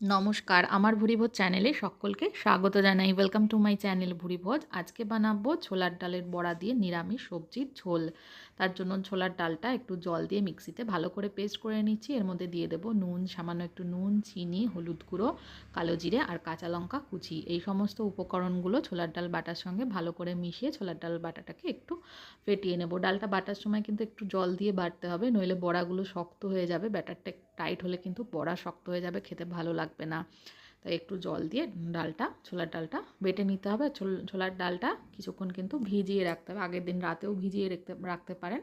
নমস্কার, আমার ভুরিভোজ চ্যানেলে সকলকে স্বাগত জানাই। Welcome to my channel Bhurivoj. আজকে বানাবো ছোলার ডালের বড়া দিয়ে নিরামিষ সবজির ঝোল। তার জন্য ছোলার ডালটা একটু জল দিয়ে মিক্সিতে ভালো করে পেস্ট করে নিচ্ছি। এর মধ্যে দিয়ে দেবো নুন, সামান্য একটু নুন, চিনি, হলুদ গুঁড়ো, কালো জিরে আর কাঁচা লঙ্কা কুচি। এই সমস্ত উপকরণগুলো ছোলার ডাল বাটার সঙ্গে ভালো করে মিশিয়ে ছোলার ডাল বাটাটাকে একটু ফেটিয়ে নেব। ডালটা বাটার সময় কিন্তু একটু জল দিয়ে বাটতে হবে, নইলে বড়াগুলো শক্ত হয়ে যাবে, ব্যাটারটা টাইট হলে কিন্তু বড়া শক্ত হয়ে যাবে, খেতে ভালো লাগবে না। তাই একটু জল দিয়ে ডালটা, ছোলার ডালটা বেটে নিতে হবে। ছোলার ডালটা কিছুক্ষণ কিন্তু ভিজিয়ে রাখতে হবে। আগের দিন রাতেও ভিজিয়ে রাখতে রাখতে পারেন।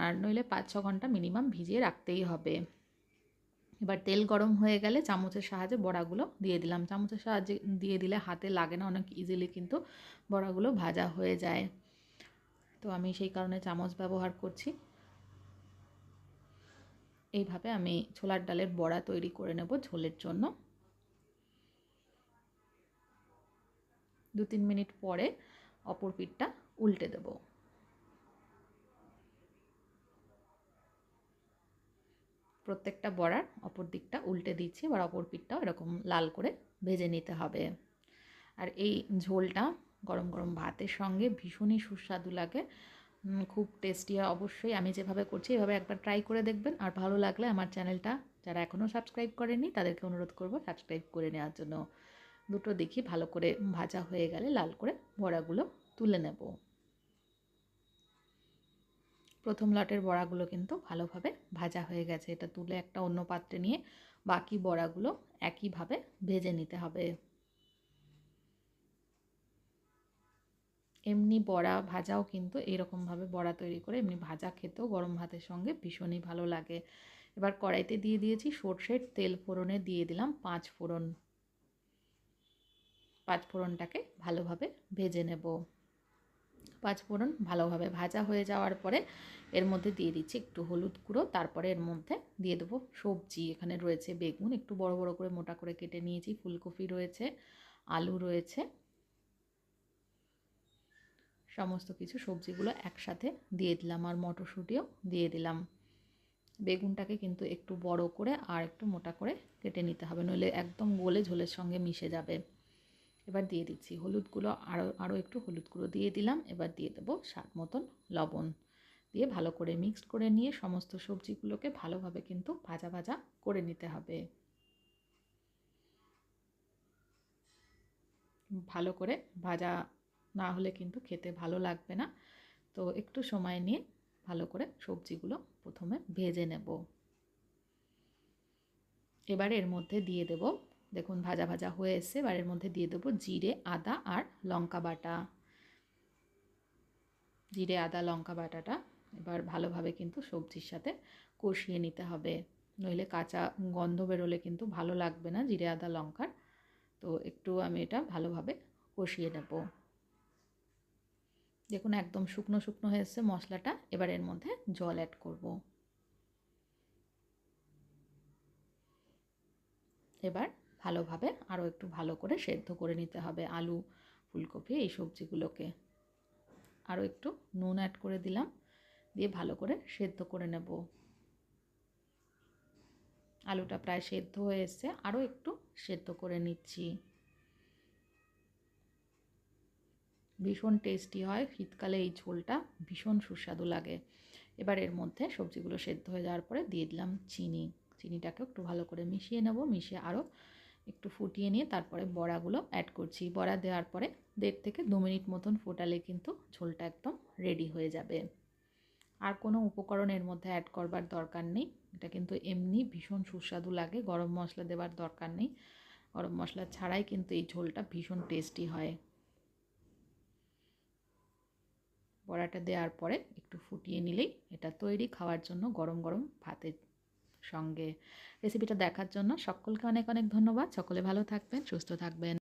আর নইলে পাঁচ ছ ঘণ্টা মিনিমাম ভিজিয়ে রাখতেই হবে। এবার তেল গরম হয়ে গেলে চামচের সাহায্যে বড়াগুলো দিয়ে দিলাম। চামচের সাহায্যে দিয়ে দিলে হাতে লাগে না, অনেক ইজিলি কিন্তু বড়াগুলো ভাজা হয়ে যায়। তো আমি সেই কারণে চামচ ব্যবহার করছি। এইভাবে আমি ছোলার ডালের বড়া তৈরি করে নেব ঝোলের জন্য। দু তিন মিনিট পরে অপর পিঠটা উল্টে দেব। প্রত্যেকটা বড়ার অপর দিকটা উল্টে দিচ্ছি, এবার অপর পিঠটাও এরকম লাল করে ভেজে নিতে হবে। আর এই ঝোলটা গরম গরম ভাতের সঙ্গে ভীষণই সুস্বাদু লাগে। খুব টেস্টি অবশ্যই। আমি যেভাবে করছি, এভাবে একবার ট্রাই করে দেখবেন। আর ভালো লাগলে আমার চ্যানেলটা যারা এখনও সাবস্ক্রাইব করেনি তাদেরকে অনুরোধ করব সাবস্ক্রাইব করে নেওয়ার জন্য। দুটো দেখি, ভালো করে ভাজা হয়ে গেলে লাল করে বড়াগুলো তুলে নেব। প্রথম লটের বড়াগুলো কিন্তু ভালোভাবে ভাজা হয়ে গেছে। এটা তুলে একটা অন্য পাত্রে নিয়ে বাকি বড়াগুলো একইভাবে ভেজে নিতে হবে। এমনি বড়া ভাজাও কিন্তু এরকমভাবে বড়া তৈরি করে এমনি ভাজা খেতেও গরম ভাতের সঙ্গে ভীষণই ভালো লাগে। এবার কড়াইতে দিয়ে দিয়েছি সর্ষের তেল ফোড়নে দিয়ে দিলাম পাঁচ ফোড়ন। পাঁচ ফোড়নটাকে ভালোভাবে ভেজে নেব। পাঁচ ফোড়ন ভালোভাবে ভাজা হয়ে যাওয়ার পরে এর মধ্যে দিয়ে দিচ্ছি একটু হলুদ গুঁড়ো, তারপরে এর মধ্যে দিয়ে দেবো সবজি। এখানে রয়েছে বেগুন, একটু বড় বড় করে মোটা করে কেটে নিয়েছি, ফুলকপি রয়েছে, আলু রয়েছে। সমস্ত কিছু সবজিগুলো একসাথে দিয়ে দিলাম আর মটরশুঁটিও দিয়ে দিলাম। বেগুনটাকে কিন্তু একটু বড় করে আর একটু মোটা করে কেটে নিতে হবে, নইলে একদম গোলে ঝোলের সঙ্গে মিশে যাবে। এবার দিয়ে দিচ্ছি হলুদ গুঁড়ো আরও আরও একটু হলুদ গুঁড়ো দিয়ে দিলাম। এবার দিয়ে দেবো স্বাদ মতন লবণ। দিয়ে ভালো করে মিক্সড করে নিয়ে সমস্ত সবজিগুলোকে ভালোভাবে কিন্তু ভাজা ভাজা করে নিতে হবে। ভালো করে ভাজা না হলে কিন্তু খেতে ভালো লাগবে না। তো একটু সময় নিয়ে ভালো করে সবজিগুলো প্রথমে ভেজে নেব। এবার এর মধ্যে দিয়ে দেব, দেখুন ভাজা ভাজা হয়ে এসছে, এবার এর মধ্যে দিয়ে দেবো জিরে, আদা আর লঙ্কা বাটা। জিরে, আদা, লঙ্কা বাটাটা এবার ভালোভাবে কিন্তু সবজির সাথে কষিয়ে নিতে হবে। নইলে কাঁচা গন্ধ বেরোলে কিন্তু ভালো লাগবে না জিরে, আদা, লঙ্কার। তো একটু আমি এটা ভালোভাবে কষিয়ে নেব। দেখুন, একদম শুকনো শুকনো হয়ে এসছে মশলাটা। এবার এর মধ্যে জল অ্যাড করব। এবার ভালোভাবে আরও একটু ভালো করে সেদ্ধ করে নিতে হবে আলু, ফুলকপি, এই সবজিগুলোকে। আরও একটু নুন অ্যাড করে দিলাম, দিয়ে ভালো করে সেদ্ধ করে নেব। আলুটা প্রায় সেদ্ধ হয়ে এসছে, আরও একটু সেদ্ধ করে নিচ্ছি। ভীষণ টেস্টি হয়। শীতকালে এই ঝোলটা ভীষণ সুস্বাদু লাগে। এবার এর মধ্যে সবজিগুলো সেদ্ধ হয়ে যাওয়ার পরে দিয়ে দিলাম চিনি। চিনিটাকে একটু ভালো করে মিশিয়ে নেব। মিশিয়ে আরও একটু ফুটিয়ে নিয়ে তারপরে বড়াগুলো অ্যাড করছি। বড়া দেওয়ার পরে দেড় থেকে দু মিনিট মতন ফোটালে কিন্তু ঝোলটা একদম রেডি হয়ে যাবে। আর কোনো উপকরণ এর মধ্যে অ্যাড করবার দরকার নেই। এটা কিন্তু এমনি ভীষণ সুস্বাদু লাগে। গরম মশলা দেওয়ার দরকার নেই। গরম মশলা ছাড়াই কিন্তু এই ঝোলটা ভীষণ টেস্টি হয়। বড়াটা দেওয়ার পরে একটু ফুটিয়ে নিলেই এটা তৈরি খাওয়ার জন্য গরম গরম ভাতের সঙ্গে রেসিপিটা দেখার জন্য সকলকে অনেক অনেক ধন্যবাদ। সকলে ভালো থাকবেন, সুস্থ থাকবেন।